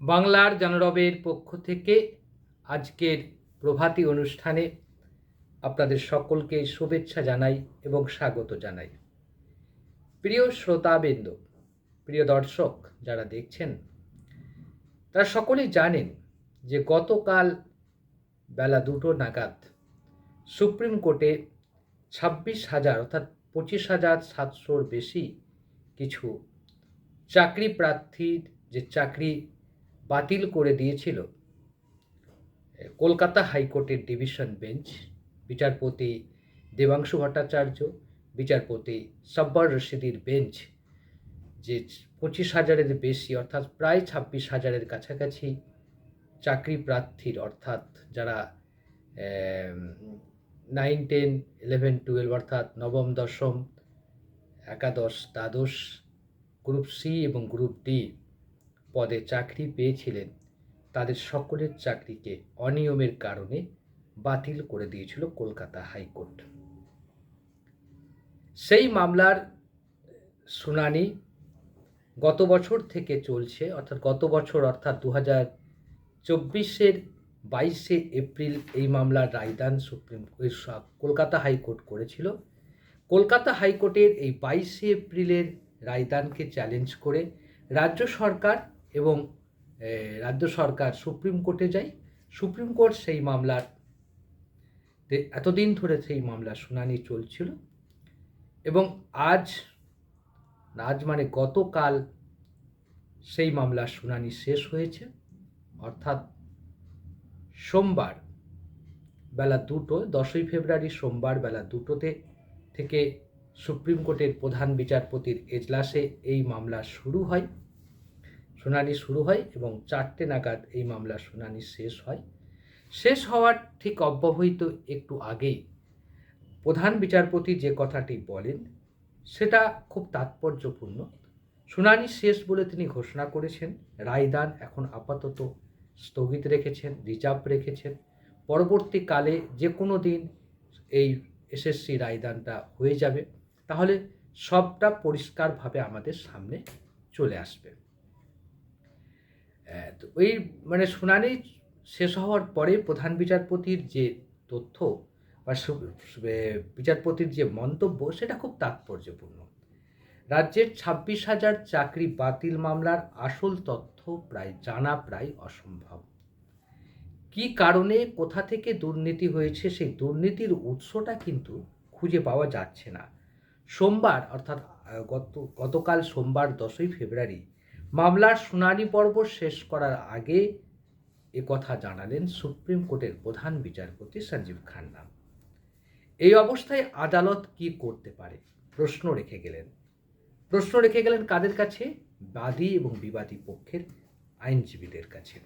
বাংলার জানরবের পক্ষ থেকে আজকের প্রভাতী অনুষ্ঠানে আপনাদের সকলকে শুভেচ্ছা জানাই এবং স্বাগত জানাই। প্রিয় শ্রোতাবৃন্দ, প্রিয় দর্শক যারা দেখছেন, তারা সকলেই জানেন যে গতকাল বেলা দুটো নাগাদ সুপ্রিম কোর্টে ছাব্বিশ হাজার অর্থাৎ পঁচিশ হাজার সাতশোর বেশি কিছু চাকরি প্রার্থীর যে চাকরি বাতিল করে দিয়েছিল। কলকাতা হাইকোর্টের ডিভিশন বেঞ্চ, বিচারপতি দেবাংশু ভট্টাচার্য, বিচারপতি সব্বর রশিদির বেঞ্চ, যে পঁচিশ হাজারের বেশি, অর্থাৎ প্রায় ছাব্বিশ হাজারের কাছাকাছি চাকরি প্রার্থীর, অর্থাৎ যারা নাইন টেন ইলেভেন টুয়েলভ অর্থাৎ নবম, দশম, একাদশ, দ্বাদশ গ্রুপ সি এবং গ্রুপ ডি পদে চাকরি পেয়েছিলেন। তাদের সকলের চাকরিকে অনিয়মের কারণে বাতিল করে দিয়েছিল কলকাতা হাইকোর্ট। সেই মামলার শুনানি গত বছর থেকে চলছে, অর্থাৎ গত বছর, অর্থাৎ দু হাজার চব্বিশের বাইশে এপ্রিল এই মামলার রায়দান সুপ্রিম কলকাতা হাইকোর্ট করেছিল। কলকাতা হাইকোর্টের এই বাইশে এপ্রিলের রায়দানকে চ্যালেঞ্জ করে রাজ্য সরকার এবং রাজ্য সরকার সুপ্রিম কোর্টে যায়। সুপ্রিম কোর্ট সেই মামলার এতদিন ধরে সেই মামলার শুনানি চলছিল। এবং আজ আজ মানে গতকাল সেই মামলার শুনানি শেষ হয়েছে। অর্থাৎ সোমবার বেলা দুটো, দশই ফেব্রুয়ারি সোমবার বেলা দুটোতে থেকে সুপ্রিম কোর্টের প্রধান বিচারপতির এজলাসে এই মামলা শুরু হয়। শুনানি শুরু হয় এবং চারটে নাগাদ এই মামলার শুনানি শেষ হয়। শেষ হওয়ার ঠিক অব্যবহিত একটু আগেই প্রধান বিচারপতি যে কথাটি বলেন, সেটা খুব তাৎপর্যপূর্ণ। শুনানি শেষ বলে তিনি ঘোষণা করেছেন, রায়দান এখন আপাতত স্থগিত রেখেছেন, রিজার্ভ রেখেছেন। পরবর্তীকালে যে কোনো দিন এই এসএসসি রায়দানটা হয়ে যাবে। তাহলে সবটা পরিষ্কারভাবে আমাদের সামনে চলে আসবে। ওই মানে শুনানি শেষ হওয়ার পরে প্রধান বিচারপতির যে তথ্য বা বিচারপতির যে মন্তব্য, সেটা খুব তাৎপর্যপূর্ণ। রাজ্যের ছাব্বিশ হাজার চাকরি বাতিল মামলার আসল তথ্য প্রায়, জানা প্রায় অসম্ভব। কি কারণে, কোথা থেকে দুর্নীতি হয়েছে, সেই দুর্নীতির উৎসটা কিন্তু খুঁজে পাওয়া যাচ্ছে না। সোমবার, অর্থাৎ গত, গতকাল সোমবার দশই ফেব্রুয়ারি মামলার শুনানি পর্ব শেষ করার আগে কথা জানালেন সুপ্রিম কোর্টের প্রধান বিচারপতি সঞ্জীব খান্না। এই অবস্থায় আদালত কি করতে পারে? প্রশ্ন রেখে গেলেন। প্রশ্ন রেখে গেলেন কাদের কাছে? বাদী এবং বিবাদী পক্ষের আইনজীবীদের কাছে।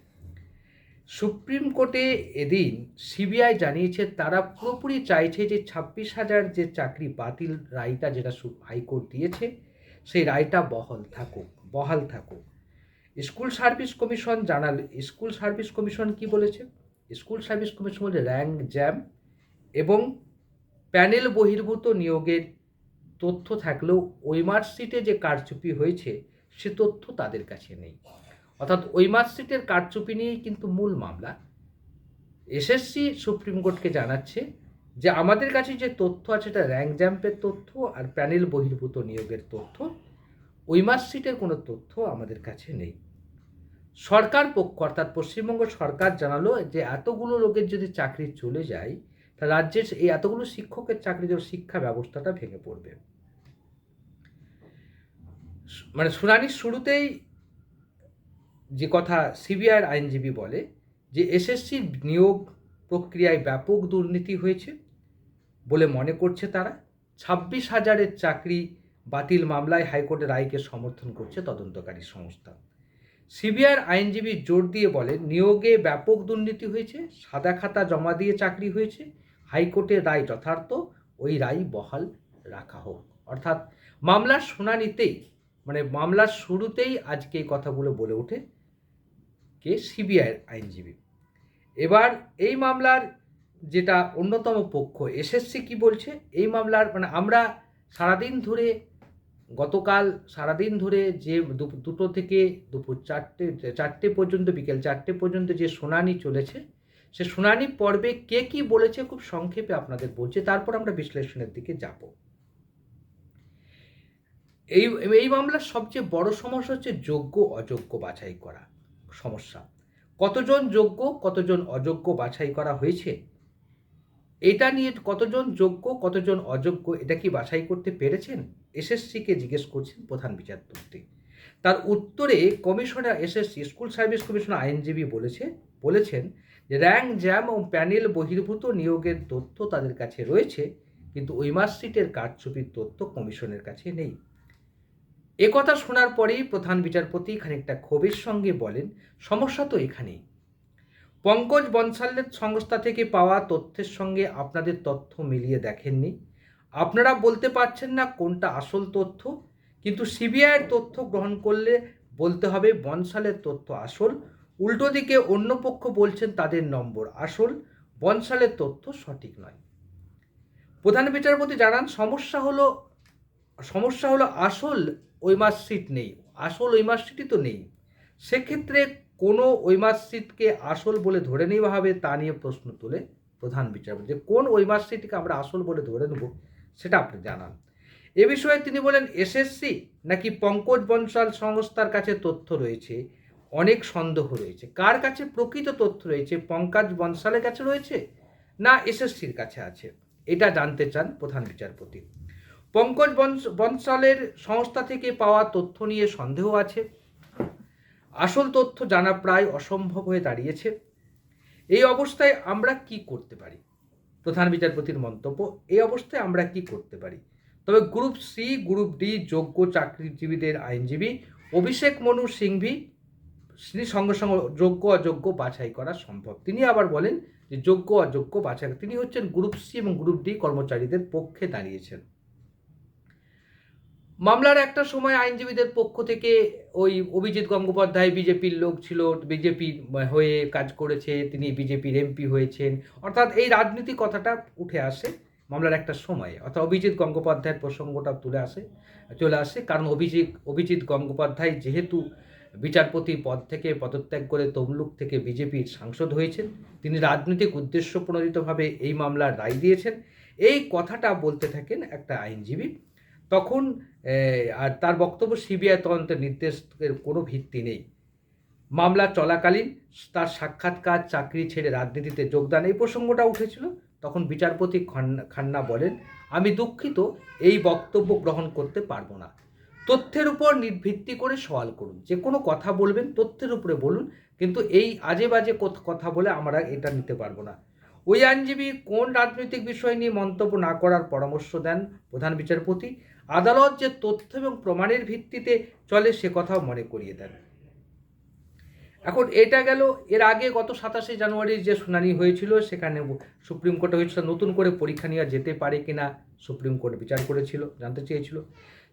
সুপ্রিম কোর্টে এদিন সিবিআই জানিয়েছে, তারা পুরোপুরি চাইছে যে ছাব্বিশ হাজার যে চাকরি বাতিল রায়টা যেটা হাইকোর্ট দিয়েছে সেই রায়টা বহল থাকুক, বহাল থাকুক। স্কুল সার্ভিস কমিশন জানাল, স্কুল সার্ভিস কমিশন কি বলেছে? স্কুল সার্ভিস কমিশন বলে র্যাঙ্ক জ্যাম এবং প্যানেল বহির্ভূত নিয়োগের তথ্য থাকলেও ওই মার্কশিটে যে কারচুপি হয়েছে, সে তথ্য তাদের কাছে নেই। অর্থাৎ ওই মার্কশিটের কারচুপি নিয়েই কিন্তু মূল মামলা। এসএসসি সুপ্রিম কোর্টকে জানাচ্ছে যে আমাদের কাছে যে তথ্য আছে সেটা র্যাঙ্ক জ্যাম্পের তথ্য আর প্যানেল বহির্ভূত নিয়োগের তথ্য, ওই মার্কশিটের কোনো তথ্য আমাদের কাছে নেই। সরকার পক্ষ, অর্থাৎ পশ্চিমবঙ্গ সরকার জানালো যে এতগুলো লোকের যদি চাকরি চলে যায়, তা রাজ্যের এই এতগুলো শিক্ষকের চাকরি শিক্ষা ব্যবস্থাটা ভেঙে পড়বে। মানে শুনানির শুরুতেই যে কথা সিবিআইয়ের আইনজীবী বলে যে এসএসসি নিয়োগ প্রক্রিয়ায় ব্যাপক দুর্নীতি হয়েছে। বলে মনে করছে তারা। ছাব্বিশ হাজারের চাকরি বাতিল মামলায় হাইকোর্টের রায়কে সমর্থন করছে তদন্তকারী সংস্থা। সিবিআইয়ের আইনজীবী জোর দিয়ে বলেন, নিয়োগে ব্যাপক দুর্নীতি হয়েছে, সাদা খাতা জমা দিয়ে চাকরি হয়েছে, হাইকোর্টের রায় যথার্থ, ওই রায় বহাল রাখা হোক। অর্থাৎ মামলার শুনানিতেই মানে মামলার শুরুতেই আজকে এই কথাগুলো বলে ওঠে কে? সিবিআইয়ের আইনজীবী। এবার এই মামলার যেটা অন্যতম পক্ষ এসএসসি কি বলছে? এই মামলার মানে আমরা সারাদিন ধরে, গতকাল সারাদিন ধরে যে দুটো থেকে দুপুর চারটে চারটে পর্যন্ত, বিকেল চারটে পর্যন্ত যে শুনানি চলেছে, সে শুনানি পর্বে কে কি বলেছে খুব সংক্ষেপে আপনাদের বলছে, তারপর আমরা বিশ্লেষণের দিকে যাব। এই এই মামলার সবচেয়ে বড় সমস্যা হচ্ছে যোগ্য, অযোগ্য বাছাই করা সমস্যা। কতজন যোগ্য, কতজন অযোগ্য বাছাই করা হয়েছে? এটা নিয়ে কতজন যোগ্য, কতজন অযোগ্য, এটা কি বাছাই করতে পেরেছেন? এসএসসিকে জিজ্ঞেস করছেন প্রধান বিচারপতি। তার উত্তরে commissioner SSC, school service commissioner আইনজীবী বলেছে, বলেছেন যে র্যাঙ্ক জ্যাম ও প্যানেল বহির্ভূত নিয়োগের তথ্য তাদের কাছে রয়েছে, কিন্তু ওই মার্কশিটের কারচুপির তথ্য কমিশনের কাছে নেই। একথা শোনার পরেই প্রধান বিচারপতি খানিকটা ক্ষোভের সঙ্গে বলেন, সমস্যা তো এখানেই। পঙ্কজ বনসালের সংস্থা থেকে পাওয়া তথ্যের সঙ্গে আপনাদের তথ্য মিলিয়ে দেখেননি। আপনারা বলতে পারছেন না কোনটা আসল তথ্য, কিন্তু সিবিআইয়ের তথ্য গ্রহণ করলে বলতে হবে বনসালের তথ্য আসল। উল্টো দিকে অন্য পক্ষ বলছেন তাদের নম্বর আসল বনসালের তথ্য সঠিক নয়। প্রধান বিচারপতি জানান, সমস্যা হলো সমস্যা হলো আসল ওই মার্কশিট নেই, আসল ওই মার্কশিটই তো নেই। সেক্ষেত্রে কোনো মার্কশিটকে আসল বলে ধরে নেওয়া হবে তা নিয়ে প্রশ্ন তুলে প্রধান বিচারপতি। যে কোন ওই মার্কশিটকে আমরা আসল বলে ধরে নেব সেটা আপনি জানান। এ বিষয়ে তিনি বলেন এসএসসি নাকি পঙ্কজ বনসাল সংস্থার কাছে তথ্য রয়েছে, অনেক সন্দেহ রয়েছে। কার কাছে প্রকৃত তথ্য রয়েছে? পঙ্কজ বনসালের কাছে রয়েছে না এসএসসির কাছে আছে? এটা জানতে চান প্রধান বিচারপতি। পঙ্কজ বনস- বনসালের সংস্থা থেকে পাওয়া তথ্য নিয়ে সন্দেহ আছে। আসল তথ্য জানা প্রায় অসম্ভব হয়ে দাঁড়িয়েছে। এই অবস্থায় আমরা কি করতে পারি? প্রধান বিচারপতির মন্তব্য, এই অবস্থায় আমরা কি করতে পারি? তবে গ্রুপ সি, গ্রুপ ডি, যোগ্য চাকরিজীবীদের আইনজীবী অভিষেক মনু সিংভি, তিনি সঙ্গে সঙ্গে যোগ্য অযোগ্য বাছাই করা সম্ভব। তিনি আবার বলেন যে যোগ্য অযোগ্য বাছাই তিনি হচ্ছেন গ্রুপ সি এবং গ্রুপ ডি কর্মচারীদের পক্ষে দাঁড়িয়েছেন। মামলার একটা সময় আইনজীবীদের পক্ষ থেকে ওই অভিজিৎ গঙ্গোপাধ্যায় বিজেপির লোক ছিল, বিজেপি হয়ে কাজ করেছে, তিনি বিজেপির এমপি হয়েছেন। অর্থাৎ এই রাজনীতি কথাটা উঠে আসে মামলার একটা সময়ে। অর্থাৎ অভিজিৎ গঙ্গোপাধ্যায়ের প্রসঙ্গটা তুলে আসে, চলে আসে। কারণ অভিজিৎ অভিজিৎ গঙ্গোপাধ্যায় যেহেতু বিচারপতি পদ থেকে পদত্যাগ করে তমলুক থেকে বিজেপির সাংসদ হয়েছেন, তিনি রাজনৈতিক উদ্দেশ্য প্রণোদিতভাবে এই মামলার রায় দিয়েছেন। এই কথাটা বলতে থাকেন একটা আইনজীবী। তখন আর তার বক্তব্য সিবিআই তদন্তের নির্দেশের কোনো ভিত্তি নেই। মামলা চলাকালীন তার সাক্ষাৎকার, চাকরি ছেড়ে রাজনীতিতে যোগদান এই প্রসঙ্গটা উঠেছিল। তখন বিচারপতি খান্না খান্না বলেন, আমি দুঃখিত, এই বক্তব্য গ্রহণ করতে পারব না। তথ্যের উপর নি- ভিত্তি করে সওয়াল করুন। যে কোনো কথা বলবেন, তথ্যের উপরে বলুন, কিন্তু এই আজে বাজে কথা বলে আমরা এটা নিতে পারব না। ওই আইনজীবী কোন রাজনৈতিক বিষয় নিয়ে মন্তব্য না করার পরামর্শ দেন প্রধান বিচারপতি? আদালত যে তথ্য এবং প্রমাণের ভিত্তিতে চলে সে কথাও মনে করিয়ে দেন। এখন এটা গেল, এর আগে গত সাতাশে জানুয়ারির যে শুনানি হয়েছিল, সেখানে সুপ্রিম কোর্টে হয়েছিল, নতুন করে পরীক্ষা নেওয়া যেতে পারে কিনা সুপ্রিম কোর্ট বিচার করেছিল, জানতে চেয়েছিল।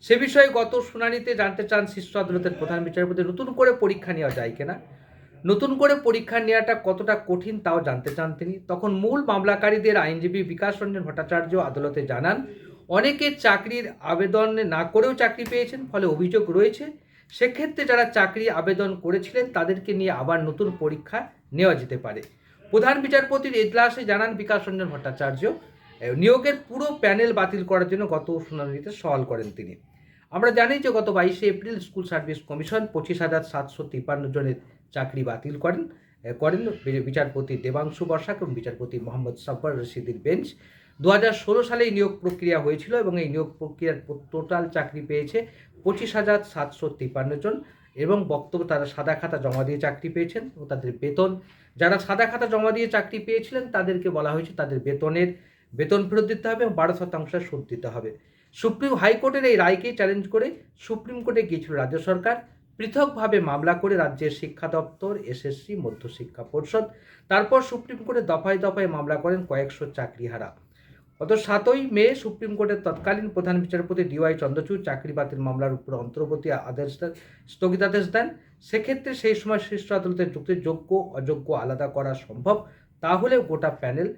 সে বিষয়ে গত শুনানিতে জানতে চান শীর্ষ আদালতের প্রধান বিচারপতি, নতুন করে পরীক্ষা নেওয়া যায় কিনা নতুন করে পরীক্ষা নেওয়াটা কতটা কঠিন তাও জানতে চান তিনি তখন মূল মামলাকারীদের আইনজীবী বিকাশ রঞ্জন ভট্টাচার্য আদালতে জানান, অনেকে চাকরির আবেদন না করেও চাকরি পেয়েছেন, ফলে অভিযোগ রয়েছে। সেক্ষেত্রে যারা চাকরি আবেদন করেছিলেন, তাদেরকে নিয়ে আবার নতুন পরীক্ষা নেওয়া যেতে পারে। প্রধান বিচারপতির এজলাসে জানান বিকাশ রঞ্জন ভট্টাচার্য নিয়োগের পুরো প্যানেল বাতিল করার জন্য গত শুনানিতে সওয়াল করেন তিনি। আমরা জানি যে গত বাইশে এপ্রিল স্কুল সার্ভিস কমিশন পঁচিশ হাজার সাতশো তিপ্পান্ন জনের চাকরি বাতিল করেন। করেন বিচারপতি দেবাংশু বসাক এবং বিচারপতি মোহাম্মদ সাব্বার রশিদির বেঞ্চ। দু হাজার ষোলো সালে এই নিয়োগ প্রক্রিয়া হয়েছিল এবং এই নিয়োগ প্রক্রিয়ার টোটাল চাকরি পেয়েছে পঁচিশ হাজার সাতশো তিপ্পান্ন জন এবং বক্তব্য তারা সাদা খাতা জমা দিয়ে চাকরি পেয়েছেন ও তাদের বেতন। যারা সাদা খাতা জমা দিয়ে চাকরি পেয়েছিলেন তাদেরকে বলা হয়েছে তাদের বেতনের, বেতন ফেরত দিতে হবে এবং বারো শতাংশ সুদ দিতে হবে। সুপ্রিম হাইকোর্টের এই রায়কে চ্যালেঞ্জ করে সুপ্রিম কোর্টে গিয়েছিল রাজ্য সরকার। পৃথকভাবে মামলা করে রাজ্যের শিক্ষা দপ্তর, এসএসসি, মধ্যশিক্ষা পরিষদ, তারপর সুপ্রিম কোর্টে দফায় দফায় মামলা করেন কয়েকশো চাকরিহারা। গত সাতই মে সুপ্রিম কোর্টের তৎকালীন প্রধান বিচারপতি ডিওয়াই চন্দ্রচূড় চাকরি বাতিল মামলার উপর অন্তর্বর্তী আদেশ স্থগিতাদেশ দেন। সেক্ষেত্রে সেই সময় শীর্ষ আদালতের যুক্তি যোগ্য অযোগ্য, আলাদা করা সম্ভব। তাহলে গোটা প্যানেল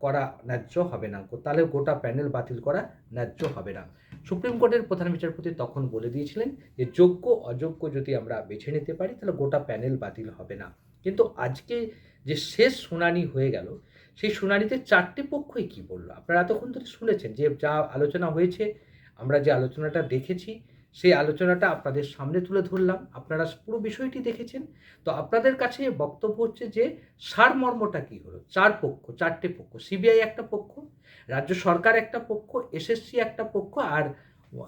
করা ন্যায্য হবে না। তাহলে গোটা প্যানেল বাতিল করা ন্যায্য হবে না। সুপ্রিম কোর্টের প্রধান বিচারপতি তখন বলে দিয়েছিলেন যে, যোগ্য, অযোগ্য যদি আমরা বেছে নিতে পারি, তাহলে গোটা প্যানেল বাতিল হবে না। কিন্তু আজকে যে শেষ শুনানি হয়ে গেল, সেই শুনানিতে চারটে পক্ষই কি বলল? আপনারা এতক্ষণ ধরে শুনেছেন যে যা আলোচনা হয়েছে, আমরা যে আলোচনাটা দেখেছি সেই আলোচনাটা আপনাদের সামনে তুলে ধরলাম। আপনারা পুরো বিষয়টি দেখেছেন। তো আপনাদের কাছে বক্তব্য হচ্ছে যে সারমর্মটা কী হলো? চার পক্ষ, চারটে পক্ষ, সিবিআই একটা পক্ষ, রাজ্য সরকার একটা পক্ষ, এসএসসি একটা পক্ষ, আর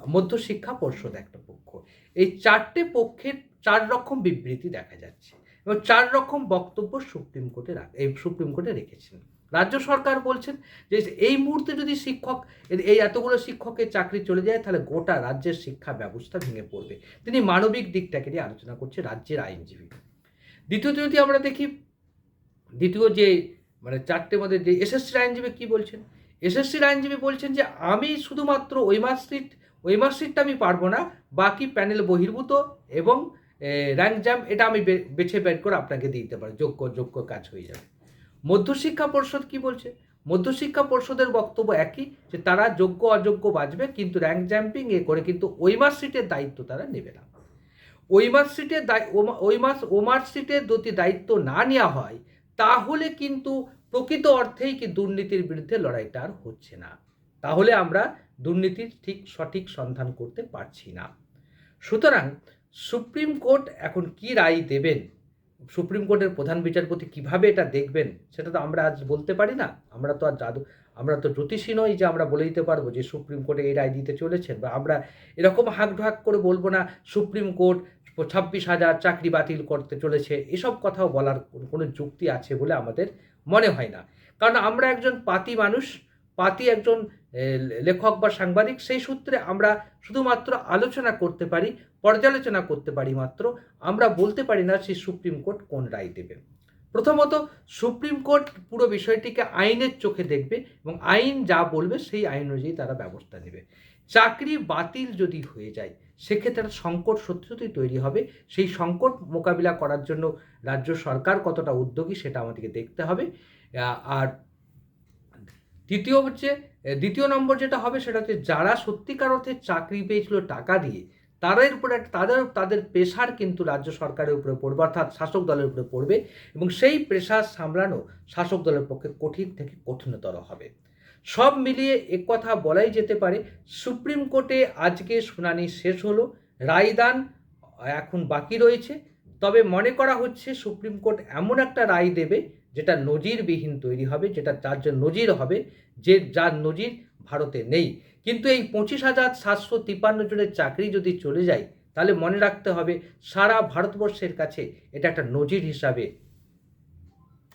মধ্যশিক্ষা পর্ষদ একটা পক্ষ। এই চারটে পক্ষের চার রকম বিবৃতি দেখা যাচ্ছে এবং চার রকম বক্তব্য সুপ্রিম কোর্টে রাখ- এই সুপ্রিম কোর্টে রেখেছেন। রাজ্য সরকার বলছেন যে এই মুহূর্তে যদি শিক্ষক, এই এতগুলো শিক্ষকের চাকরি চলে যায়, তাহলে গোটা রাজ্যের শিক্ষা ব্যবস্থা ভেঙে পড়বে। তিনি মানবিক দিকটাকে নিয়ে আলোচনা করছে রাজ্যের আইনজীবী। দ্বিতীয়ত যদি আমরা দেখি, দ্বিতীয় যে মানে চারটে মধ্যে যে এসএসসির আইনজীবী কী বলছেন? এসএসসির আইনজীবী বলছেন যে আমি শুধুমাত্র ওই মার্কশিট ওই মার্কশিটটা আমি পারব না, বাকি প্যানেল বহির্ভূত এবং র্যাঙ্ক জ্যাম এটা আমি বেছে বের করে আপনাকে দিতে পারি যোগ্য যোগ্য কাজ হয়ে যাবে। মধ্যশিক্ষা পর্ষদ কি বলছে? মধ্যশিক্ষা পর্ষদের বক্তব্য একই যে তারা যোগ্য, অযোগ্য বাঁচবে, কিন্তু র্যাঙ্ক জ্যাম্পিং এ করে কিন্তু ওই মার্কশিটের দায়িত্ব তারা নেবে না। ওই মার্কশিটের ওই মার্কস ও মার্কশিটের যদি দায়িত্ব না নেওয়া হয়, তাহলে কিন্তু প্রকৃত অর্থেই কি দুর্নীতির বিরুদ্ধে লড়াইটা আর হচ্ছে না। তাহলে আমরা দুর্নীতির ঠিক সঠিক সন্ধান করতে পারছি না। সুতরাং সুপ্রিম কোর্ট এখন কি রায় দেবেন? সুপ্রিম কোর্টের প্রধান বিচারপতি কীভাবে এটা দেখবেন, সেটা তো আমরা আজ বলতে পারি না। আমরা তো আর জাদু, আমরা তো জ্যোতিষী নই যে আমরা বলে দিতে পারব যে সুপ্রিম কোর্টে এই রায় দিতে চলেছেন বা আমরা এরকম হাঁক ঢাক করে বলব না, সুপ্রিম কোর্ট ছাব্বিশ হাজার চাকরি বাতিল করতে চলেছে, এসব কথাও বলার কোনো যুক্তি আছে বলে আমাদের মনে হয় না। কারণ আমরা একজন পাতি মানুষ পাতি একজন লেখক বা সাংবাদিক, সেই সূত্রে আমরা শুধুমাত্র আলোচনা করতে পারি, পর্যালোচনা করতে পারি মাত্র। আমরা বলতে পারি না সেই সুপ্রিম কোর্ট কোন রায় দেবে। প্রথমত, সুপ্রিম কোর্ট পুরো বিষয়টিকে আইনের চোখে দেখবে এবং আইন যা বলবে সেই আইন অনুযায়ী তারা ব্যবস্থা নেবে। চাকরি বাতিল যদি হয়ে যায়, সেক্ষেত্রে সংকট সত্যি সত্যি তৈরি হবে। সেই সংকট মোকাবিলা করার জন্য রাজ্য সরকার কতটা উদ্যোগী সেটা আমাদেরকে দেখতে হবে। আর দ্বিতীয় হচ্ছে দ্বিতীয় নম্বর যেটা হবে সেটা হচ্ছে যারা সত্যিকার অর্থে চাকরি পেয়েছিল টাকা দিয়ে তাদের উপরে তাদের তাদের প্রেশার কিন্তু রাজ্য সরকারের উপরে পড়বে, অর্থাৎ শাসক দলের উপরে পড়বে এবং সেই প্রেশার সামলানো শাসক দলের পক্ষে কঠিন থেকে কঠিনতর হবে। সব মিলিয়ে কথা বলাই যেতে পারে, সুপ্রিম কোর্টে আজকে শুনানি শেষ হলো, রায়দান এখন বাকি রয়েছে, তবে মনে করা হচ্ছে সুপ্রিম কোর্ট এমন একটা রায় দেবে যেটা নজিরবিহীন তৈরি হবে, যেটা যার যে নজির হবে, যে যার নজির ভারতে নেই। কিন্তু এই পঁচিশ হাজার সাতশো তিপ্পান্ন জনের চাকরি যদি চলে যায়, তাহলে মনে রাখতে হবে সারা ভারতবর্ষের কাছে এটা একটা নজির হিসাবে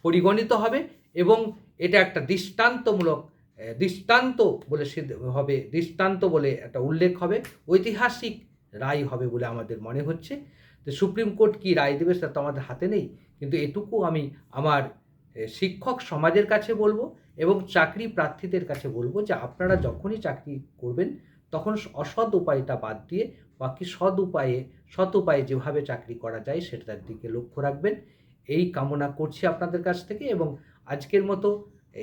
পরিগণিত হবে এবং এটা একটা দৃষ্টান্তমূলক দৃষ্টান্ত বলে সিদ্ধ হবে, দৃষ্টান্ত বলে একটা উল্লেখ হবে, ঐতিহাসিক রায় হবে বলে আমাদের মনে হচ্ছে। তো সুপ্রিম কোর্ট কি রায় দেবে সেটা তো আমাদের হাতে নেই, কিন্তু এটুকু আমি আমার শিক্ষক সমাজের কাছে বলব এবং চাকরি প্রার্থীদের কাছে বলব যে আপনারা যখনই চাকরি করবেন, তখন অসৎ উপায়টা বাদ দিয়ে বাকি সৎ উপায়ে সৎ উপায়ে যেভাবে চাকরি করা যায় সেটার দিকে লক্ষ্য রাখবেন। এই কামনা করছি আপনাদের কাছ থেকে এবং আজকের মতো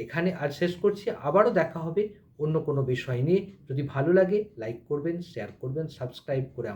এখানে আজ শেষ করছি। আবারও দেখা হবে অন্য কোনো বিষয় নিয়ে। যদি ভালো লাগে লাইক করবেন শেয়ার করবেন সাবস্ক্রাইব করে